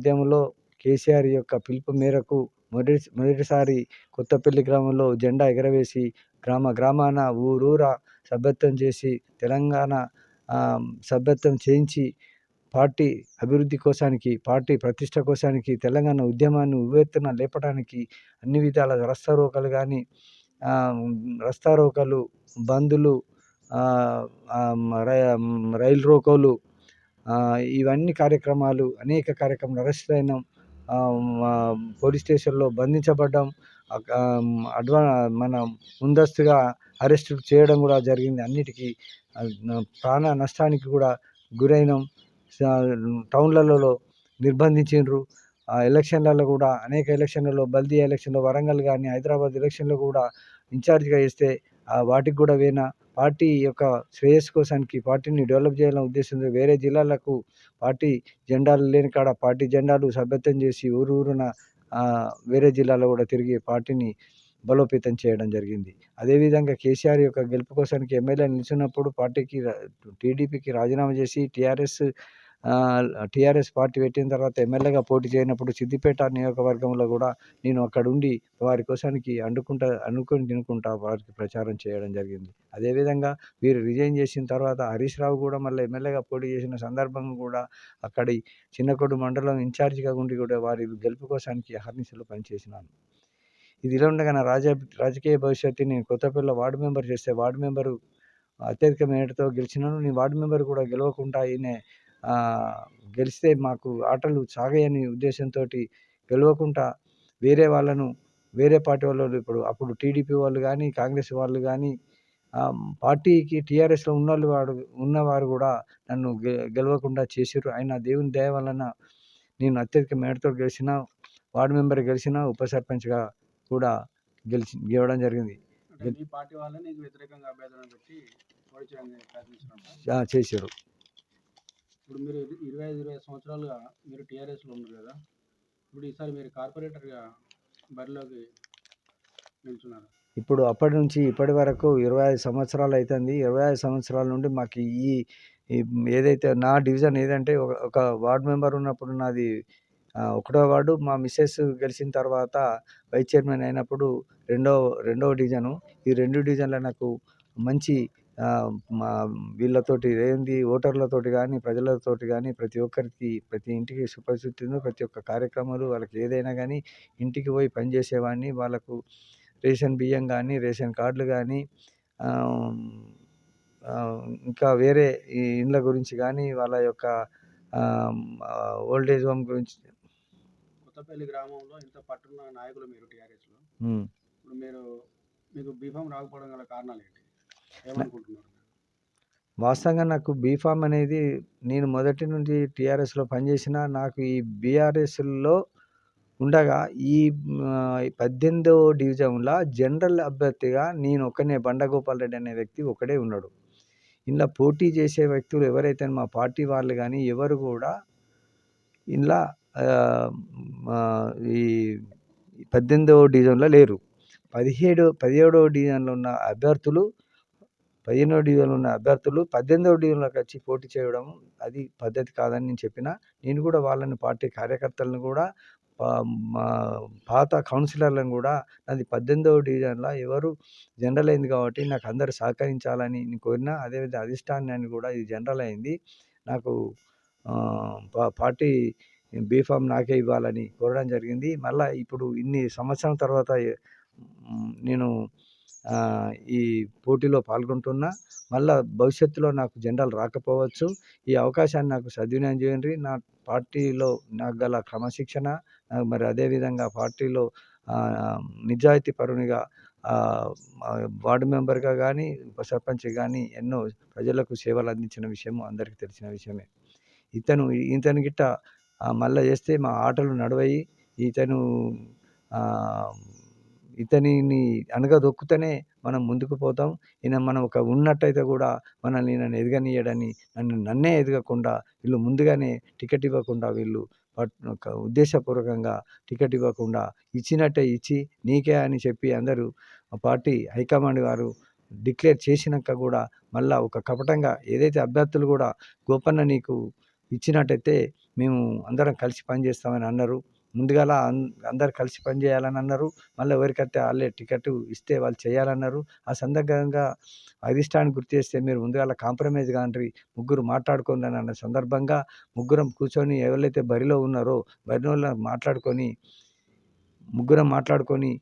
ఉద్యమంలో కేసీఆర్ యొక్క పిలుపు మేరకు మొదటి మొదటిసారి కొత్తపల్లి గ్రామంలో జెండా ఎగరవేసి గ్రామ గ్రామాన ఊరూరా సభ్యత్వం చేసి తెలంగాణ సభ్యత్వం చేయించి పార్టీ అభివృద్ధి కోసానికి పార్టీ ప్రతిష్ట కోసానికి తెలంగాణ ఉద్యమాన్ని ఉవ్వెత్తున లేపడానికి అన్ని విధాల రస్తారోకలు కానీ రస్తారోకలు బందులు రైలు రోకోలు ఇవన్నీ కార్యక్రమాలు అనేక కార్యక్రమాలు అరెస్ట్ అయినాం పోలీస్ స్టేషన్లో బంధించబడ్డాం అడ్వా మన ముందస్తుగా అరెస్ట్ చేయడం కూడా జరిగింది. అన్నిటికీ ప్రాణ నష్టానికి కూడా గురైనాం. టౌన్లలో నిర్బంధించిండ్రు. ఆ ఎలక్షన్లలో కూడా అనేక ఎలక్షన్లలో బల్దీ ఎలక్షన్లో వరంగల్ కానీ హైదరాబాద్ ఎలక్షన్లో కూడా ఇన్ఛార్జ్గా వేస్తే వాటికి కూడా వేనా? పార్టీ యొక్క శ్రేయస్సు కోసానికి పార్టీని డెవలప్ చేయాలనే ఉద్దేశంతో వేరే జిల్లాలకు పార్టీ జెండాలు లేని కాడ పార్టీ జెండాలు సభ్యత్వం చేసి ఊరు ఊరున వేరే జిల్లాలో కూడా తిరిగి పార్టీని బలోపేతం చేయడం జరిగింది. అదేవిధంగా కేసీఆర్ యొక్క గెలుపు కోసానికి ఎమ్మెల్యే నిలిచినప్పుడు పార్టీకి టీడీపీకి రాజీనామా చేసి టీఆర్ఎస్ టీఆర్ఎస్ పార్టీ పెట్టిన తర్వాత ఎమ్మెల్యేగా పోటీ చేయనప్పుడు సిద్దిపేట నియోజకవర్గంలో కూడా నేను అక్కడ ఉండి వారి కోసానికి అండుకుంటా అనుకొని తినుకుంటా వారికి ప్రచారం చేయడం జరిగింది. అదేవిధంగా వీరు రిజైన్ చేసిన తర్వాత హరీష్ రావు కూడా మళ్ళీ ఎమ్మెల్యేగా పోటీ చేసిన సందర్భం కూడా అక్కడి చిన్నకొడు మండలం ఇన్ఛార్జిగా ఉండి కూడా వారి గెలుపు కోసానికి అహర్నిశలు పనిచేసినాను. ఇది ఇలా ఉండగా నా రాజ రాజకీయ భవిష్యత్తు నేను కొత్తపల్లిలో వార్డు మెంబర్ చేస్తే వార్డు మెంబరు అత్యధిక మేరతో గెలిచినాను. నేను వార్డు మెంబర్ కూడా గెలవకుండా ఈయన గెలిస్తే మాకు ఆటలు సాగాయని ఉద్దేశంతో గెలవకుండా వేరే వాళ్ళను వేరే పార్టీ వాళ్ళు ఇప్పుడు అప్పుడు టీడీపీ వాళ్ళు కానీ కాంగ్రెస్ వాళ్ళు కానీ పార్టీకి టీఆర్ఎస్లో ఉన్నవాళ్ళు వాడు ఉన్నవారు కూడా నన్ను గెలవకుండా చేసారు ఆయన దేవుని దయ వలన నేను అత్యధిక మేడతో గెలిచిన వార్డు మెంబర్ గెలిచిన ఉప సర్పంచ్గా కూడా గెలిచి గెలవడం జరిగింది. చేశారు ఇప్పుడు మీరు ఇరవై ఐదు ఇరవై సంవత్సరాలుగా మీరు టీఆర్ఎస్లో ఉన్నారు కదా ఇప్పుడు ఈసారి మీరు కార్పొరేటర్గా బరిలోకి నిల్చున్నారు. ఇప్పుడు అప్పటి నుంచి ఇప్పటి వరకు ఇరవై ఐదు సంవత్సరాలు అవుతుంది ఇరవై ఐదు సంవత్సరాల నుండి మాకు ఈ ఏదైతే నా డివిజన్ ఏదంటే ఒక ఒక వార్డు మెంబర్ ఉన్నప్పుడు నాది ఒకటో వార్డు. మా మిస్సెస్ గెలిచిన తర్వాత వైస్ చైర్మన్ అయినప్పుడు రెండో రెండవ డివిజను. ఈ రెండు డివిజన్లో నాకు మంచి మా వీళ్ళతోటి ఏంది ఓటర్లతోటి కానీ ప్రజలతోటి కానీ ప్రతి ఒక్కరికి ప్రతి ఇంటికి సుపరిచితులు ప్రతి ఒక్క కార్యక్రమాలు వాళ్ళకి ఏదైనా కానీ ఇంటికి పోయి పనిచేసేవాడిని వాళ్ళకు రేషన్ బియ్యం కానీ రేషన్ కార్డులు కానీ ఇంకా వేరే ఈ ఇండ్ల గురించి కానీ వాళ్ళ యొక్క ఓల్డ్ ఏజ్ హోమ్ గురించి కొత్తపల్లి గ్రామంలో ఇంత పట్టున్న నాయకులు మీరు టీఆర్ఎస్లో. ఇప్పుడు మీరు మీకు బీఫామ్ రాకపోవడం గల కారణాలు ఏంటి? వాస్తవంగా నాకు బీఫామ్ అనేది నేను మొదటి నుండి టీఆర్ఎస్లో పనిచేసిన నాకు ఈ బీఆర్ఎస్లో ఉండగా ఈ పద్దెనిమిదవ డివిజన్లో జనరల్ అభ్యర్థిగా నేను ఒక్కనే బండగోపాల్ రెడ్డి అనే వ్యక్తి ఒకడే ఉన్నాడు. ఇలా పోటీ చేసే వ్యక్తులు ఎవరైతే మా పార్టీ వాళ్ళు కానీ ఎవరు కూడా ఇలా ఈ పద్దెనిమిదవ డివిజన్లో లేరు. పదిహేడు పదిహేడవ డివిజన్లో ఉన్న అభ్యర్థులు పదిహేనో డివిజన్లో ఉన్న అభ్యర్థులు పద్దెనిమిదవ డివిజన్లోకి వచ్చి పోటీ చేయడం అది పద్ధతి కాదని నేను చెప్పిన. నేను కూడా వాళ్ళని పార్టీ కార్యకర్తలను కూడా మా పాత కౌన్సిలర్లను కూడా నాది పద్దెనిమిదవ డివిజన్లో ఎవరు జనరల్ అయింది కాబట్టి నాకు అందరు సహకరించాలని నేను కోరిన. అదేవిధంగా అధిష్టానాన్ని కూడా ఇది జనరల్ అయింది. నాకు పార్టీ బీఫామ్ నాకే ఇవ్వాలని కోరడం జరిగింది. మళ్ళీ ఇప్పుడు ఇన్ని సంవత్సరం తర్వాత నేను ఈ పోటీలో పాల్గొంటున్నా మళ్ళా భవిష్యత్తులో నాకు జెండాలు రాకపోవచ్చు. ఈ అవకాశాన్ని నాకు సద్వినియోగం చేయండి. నా పార్టీలో నాకు గల క్రమశిక్షణ మరి అదేవిధంగా పార్టీలో నిజాయితీ పరునిగా వార్డు మెంబర్గా కానీ ఉప సర్పంచ్ కానీ ఎన్నో ప్రజలకు సేవలు అందించిన విషయం అందరికీ తెలిసిన విషయమే. ఇతను ఇతను గిట్ట మళ్ళీ చేస్తే మా ఆటలు నడవయి ఇతను ఇతనిని అనగదొక్కుతూనే మనం ముందుకు పోతాం. ఈయన మనం ఒక ఉన్నట్టయితే కూడా మనల్ని నన్ను ఎదగనీయడని నన్ను నన్నే ఎదగకుండా వీళ్ళు ముందుగానే టికెట్ ఇవ్వకుండా వీళ్ళు ఒక ఉద్దేశపూర్వకంగా టికెట్ ఇవ్వకుండా ఇచ్చినట్టే ఇచ్చి నీకే అని చెప్పి అందరూ పార్టీ హైకమాండ్ వారు డిక్లేర్ చేసినాక కూడా మళ్ళీ ఒక కపటంగా ఏదైతే అభ్యర్థులు కూడా గోపన్న నీకు ఇచ్చినట్టయితే మేము అందరం కలిసి పనిచేస్తామని అన్నారు. ముందుగాల అందరు కలిసి పనిచేయాలని అన్నారు. మళ్ళీ ఎవరికైతే వాళ్ళే టికెట్ ఇస్తే వాళ్ళు చేయాలన్నారు. ఆ సందర్భంగా అధిష్టాన్ని గుర్తు చేస్తే మీరు ముందుగాల కాంప్రమైజ్ కానీ ముగ్గురు మాట్లాడుకోండి అని అన్న సందర్భంగా ముగ్గురం కూర్చొని ఎవరైతే బరిలో ఉన్నారో బరిలో మాట్లాడుకొని ముగ్గురం మాట్లాడుకొని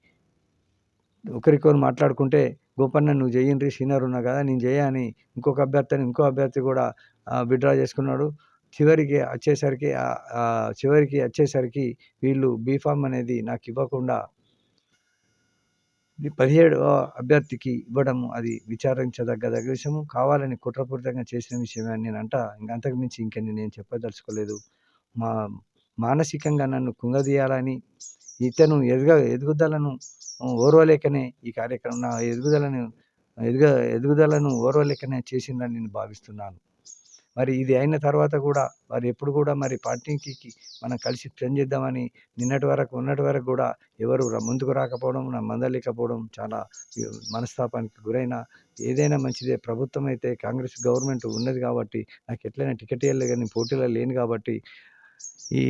ఒకరికొకరు మాట్లాడుకుంటే గోపన్న నువ్వు చేయండి సీనియర్ ఉన్నా కదా నేను చేయని ఇంకొక అభ్యర్థిని ఇంకో అభ్యర్థి కూడా విత్డ్రా చేసుకున్నాడు. చివరికి వచ్చేసరికి చివరికి వచ్చేసరికి వీళ్ళు బీఫామ్ అనేది నాకు ఇవ్వకుండా పదిహేడవ అభ్యర్థికి ఇవ్వడం అది విచారించదగ్గ విషయము. కావాలని కుట్రపూరితంగా చేసిన విషయమే అని నేను అంట ఇంక అంతకుమించి ఇంక నేను చెప్పదలుచుకోలేదు. మా మానసికంగా నన్ను కుంగదీయాలని ఇతను ఎదుగ ఎదుగుదలను ఓర్వలేకనే ఈ కార్యక్రమం నా ఎదుగుదలను ఎదుగ ఎదుగుదలను ఓర్వలేకనే చేసిందని నేను భావిస్తున్నాను. మరి ఇది అయిన తర్వాత కూడా మరి ఎప్పుడు కూడా మరి పార్టీకి మనం కలిసి పని చేద్దామని నిన్నటి వరకు ఉన్నటి వరకు కూడా ఎవరు ముందుకు రాకపోవడం నా మందలేకపోవడం చాలా మనస్తాపానికి గురైన ఏదైనా మంచిదే. ప్రభుత్వం అయితే కాంగ్రెస్ గవర్నమెంట్ ఉన్నది కాబట్టి నాకు ఎట్లయినా టికెట్ ఇవ్వలేదు కానీ పోటీలో లేను కాబట్టి ఈ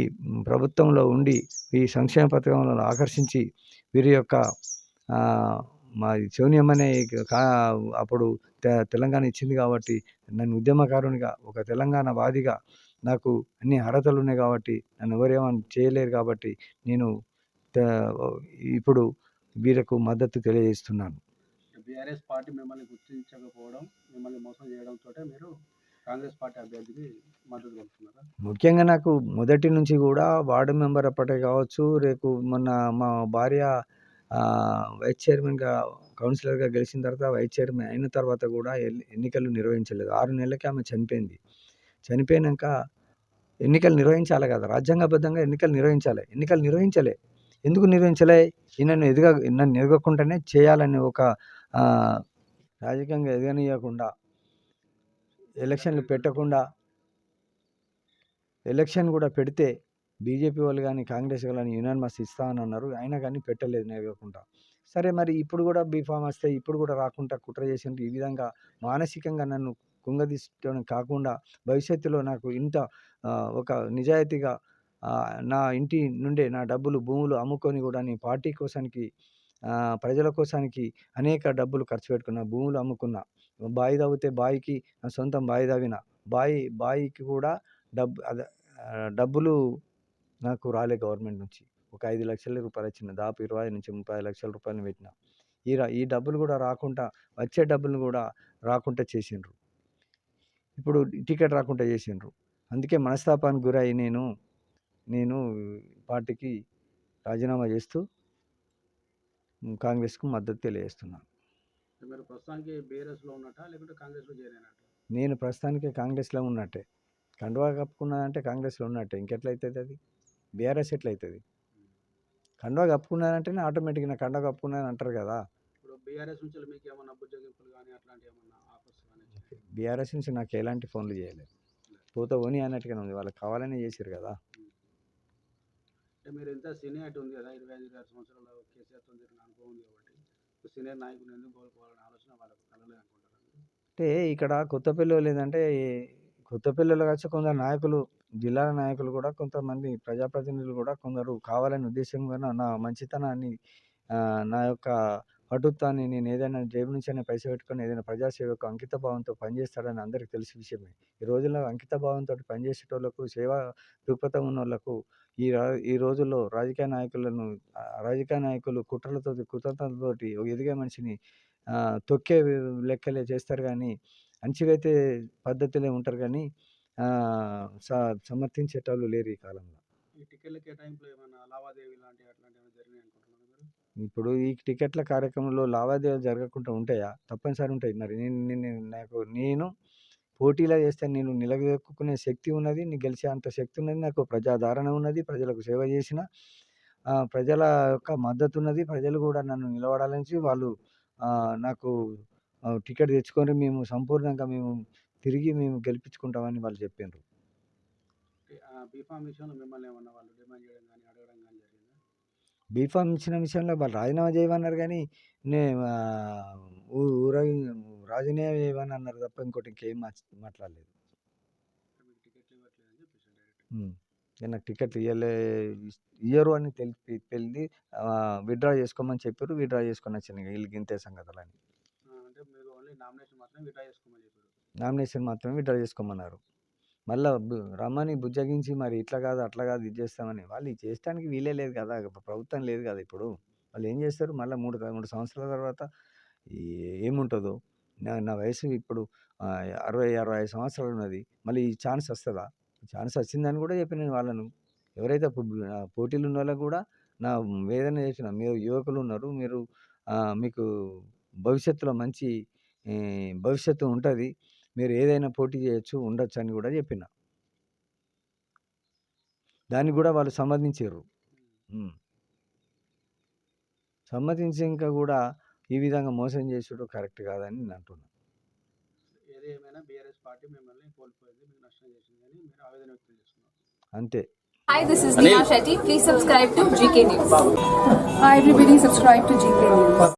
ప్రభుత్వంలో ఉండి ఈ సంక్షేమ పథకంలో ఆకర్షించి వీరి యొక్క మా శూన్యం అనే కా అప్పుడు తెలంగాణ ఇచ్చింది కాబట్టి నన్ను ఉద్యమకారునిగా ఒక తెలంగాణ వాదిగా నాకు అన్ని అర్హతలు ఉన్నాయి కాబట్టి నన్ను ఎవరేమని చేయలేరు కాబట్టి నేను ఇప్పుడు వీళ్ళకు మద్దతు తెలియజేస్తున్నాను. బీఆర్ఎస్ పార్టీ మిమ్మల్ని గుర్తించకపోవడం మిమ్మల్ని మోసం చేయడంతో మీరు కాంగ్రెస్ పార్టీ అభ్యర్థికి మద్దతు తెలుపుతున్నారా ముఖ్యంగా నాకు మొదటి నుంచి కూడా వార్డు మెంబర్ అప్పటే కావచ్చు రేపు మొన్న మా భార్య వైస్ చైర్మన్గా కౌన్సిలర్గా గెలిచిన తర్వాత వైస్ చైర్మన్ అయిన తర్వాత కూడా ఎల్- ఎన్నికలు నిర్వహించలేదు. ఆరు నెలలకి ఆమె చనిపోయింది. చనిపోయినాక ఎన్నికలు నిర్వహించాలి కదా! రాజ్యాంగబద్ధంగా ఎన్నికలు నిర్వహించాలి. ఎన్నికలు నిర్వహించలే. ఎందుకు నిర్వహించలే? ఈయనను ఎదుగ నన్ను ఎదగకుండానే చేయాలని ఒక రాజకీయంగా ఎదగనీయకుండా ఎలక్షన్లు పెట్టకుండా ఎలక్షన్ కూడా పెడితే బీజేపీ వాళ్ళు కానీ కాంగ్రెస్ కానీ యునానిమస్ ఇస్తా అని అన్నారు. అయినా కానీ పెట్టలేదు నేర్వకుండా సరే మరి ఇప్పుడు కూడా బీఫామ్ వస్తే ఇప్పుడు కూడా రాకుండా కుట్ర చేసినట్టు ఈ విధంగా మానసికంగా నన్ను కుంగదీసుకోవడం కాకుండా భవిష్యత్తులో నాకు ఇంత ఒక నిజాయితీగా నా ఇంటి నుండే నా డబ్బులు భూములు అమ్ముకొని కూడా నేను పార్టీ కోసానికి ప్రజల కోసానికి అనేక డబ్బులు ఖర్చు పెట్టుకున్నా భూములు అమ్ముకున్నా. బావి తవ్వితే బావికి నా సొంతం బావి తవ్విన. బావి బావికి కూడా డబ్బు అదే డబ్బులు నాకు రాలే గవర్నమెంట్ నుంచి. ఒక ఐదు లక్షల రూపాయలు వచ్చిన దాపు ఇరవై నుంచి ముప్పై లక్షల రూపాయలు పెట్టిన. ఈ ఈ డబ్బులు కూడా రాకుండా వచ్చే డబ్బులు కూడా రాకుండా చేసిండ్రు. ఇప్పుడు టికెట్ రాకుండా చేసిండ్రు. అందుకే మనస్తాపానికి గురై నేను నేను పార్టీకి రాజీనామా చేస్తూ కాంగ్రెస్కు మద్దతు తెలియజేస్తున్నాను. మీరు ప్రస్తుతానికి బీఆర్ఎస్లో ఉన్నట్టా? లేకుంటే కాంగ్రెస్లో చేరినట్ట నేను ప్రస్తుతానికి కాంగ్రెస్లో ఉన్నట్టే. కండువా కప్పుకున్నానంటే కాంగ్రెస్లో ఉన్నట్టే. ఇంకెట్లయితుంది అది? బీఆర్ఎస్ ఎట్లయితుంది కండువా కప్పుకున్నానంటేనే ఆటోమేటిక్గా నా కండువా కప్పుకున్నాను అంటారు కదా. ఇప్పుడు బీఆర్ఎస్ నుంచి నాకు ఎలాంటి ఫోన్లు చేయలేదు. పోతే ఓని అన్నట్టుగానే ఉంది. వాళ్ళకి కావాలనే చేసారు కదా. అంటే మీరు ఎంత సీనియారిటీ ఉంది కదా ఇరవై ఐదు సంవత్సరాలు జరిగిన అనుభవం ఉంది కాబట్టి సీనియర్ నాయకులు ఎందుకు కోరుకోవాలనే ఆలోచన వాళ్ళకు కలలేదు అనుకుంటారు అంటే ఇక్కడ కొత్తపల్లిలో లేదంటే కొత్తపల్లిలో వచ్చి కొందరు నాయకులు జిల్లాల నాయకులు కూడా కొంతమంది ప్రజాప్రతినిధులు కూడా కొందరు కావాలనే ఉద్దేశంగా నా మంచితనాన్ని నా యొక్క పటుత్వాన్ని నేను ఏదైనా జేబు నుంచి అయినా పైసలు పెట్టుకొని ఏదైనా ప్రజాసేవకు అంకిత భావంతో పనిచేస్తాడని అందరికీ తెలిసిన విషయమే. ఈ రోజుల్లో అంకిత భావంతో పనిచేసేటోళ్ళకు సేవా దృక్పథం ఉన్న వాళ్ళకు ఈ రా ఈ రోజుల్లో రాజకీయ నాయకులను రాజకీయ నాయకులు కుట్రలతో కుతంత్రాలతోటి ఎదిగే మనిషిని తొక్కే లెక్కలే చేస్తారు కానీ అణచివేతే పద్ధతిలో ఉంటారు కానీ సమర్థించేటోళ్ళు లేరు ఈ కాలంలో. ఇప్పుడు ఈ టికెట్ల కార్యక్రమంలో లావాదేవీలు జరగకుండా ఉంటాయా? తప్పనిసరి ఉంటాయి. మరి నేను నేను నాకు నేను పోటీలో చేస్తే నేను నిలదొక్కునే శక్తి ఉన్నది నేను గెలిచే అంత శక్తి ఉన్నది నాకు ప్రజాదరణ ఉన్నది ప్రజలకు సేవ చేసిన ప్రజల యొక్క మద్దతు ఉన్నది ప్రజలు కూడా నన్ను నిలబడాలని వాళ్ళు నాకు టికెట్ తెచ్చుకొని మేము సంపూర్ణంగా మేము తిరిగి మేము గెలిపించుకుంటామని వాళ్ళు చెప్పారు బీఫామ్ విషయంలో మిమ్మల్ని ఏమన్నా వాళ్ళు డిమాండ్ చేయడం కానీ అడగడం కానీ జరిగిందా? బీఫామ్ ఇచ్చిన విషయంలో వాళ్ళు రాజీనామా చేయమన్నారు కానీ నే ఆ, ఊ- ఊరగి రాజీనామా చేయమని అన్నారు తప్ప ఇంకోటి ఇంకేం మాట్లాడలేదు. నాకు టికెట్లు ఇయ్యలే ఇయ్యరు అని తెలిపి తెలిసి విత్డ్రా చేసుకోమని చెప్పారు విత్డ్రా చేసుకొని వచ్చాను వీళ్ళకి ఇంతే సంగతులని. అంటే మీరు ఓన్లీ నామినేషన్ మాత్రం చేసుకోమని చెప్పారు. నామినేషన్ మాత్రమే విడ్రా చేసుకోమన్నారు. మళ్ళీ రమ్మని బుజ్జగించి మరి ఇట్లా కాదు అట్లా కాదు ఇది చేస్తామని వాళ్ళు ఇది చేయడానికి వీలే లేదు కదా ప్రభుత్వం లేదు కదా ఇప్పుడు. వాళ్ళు ఏం చేస్తారు? మళ్ళీ మూడు మూడు సంవత్సరాల తర్వాత ఏముంటుందో? నా నా వయసు ఇప్పుడు అరవై అరవై ఐదు సంవత్సరాలు ఉన్నది. మళ్ళీ ఈ ఛాన్స్ వస్తుందా? ఛాన్స్ వచ్చిందని కూడా చెప్పిన నేను వాళ్ళను. ఎవరైతే పోటీలు ఉన్న వాళ్ళకు కూడా నా వేదన చేసిన మీరు యువకులు ఉన్నారు మీరు మీకు భవిష్యత్తులో మంచి భవిష్యత్తు ఉంటుంది. మీరు ఏదైనా పోటీ చేయొచ్చు ఉండొచ్చు అని కూడా చెప్పిన దానికి కూడా వాళ్ళు సమ్మతించారు ఉమ్. సమ్మతించి ఇంకా కూడా ఈ విధంగా మోసం చేసుడు కరెక్ట్ కాదని నేను అంటున్నాను ఏది ఏమైనా బీఆర్ఎస్ పార్టీ మిమ్మల్ని కోల్పోయింది మీకు నష్టం చేసింది అని మీరు ఆవేదన వ్యక్తం చేస్తున్నారు అంతే Hi, this is Neha Shetty. Please subscribe to GK News. Hi everybody, subscribe to GK News.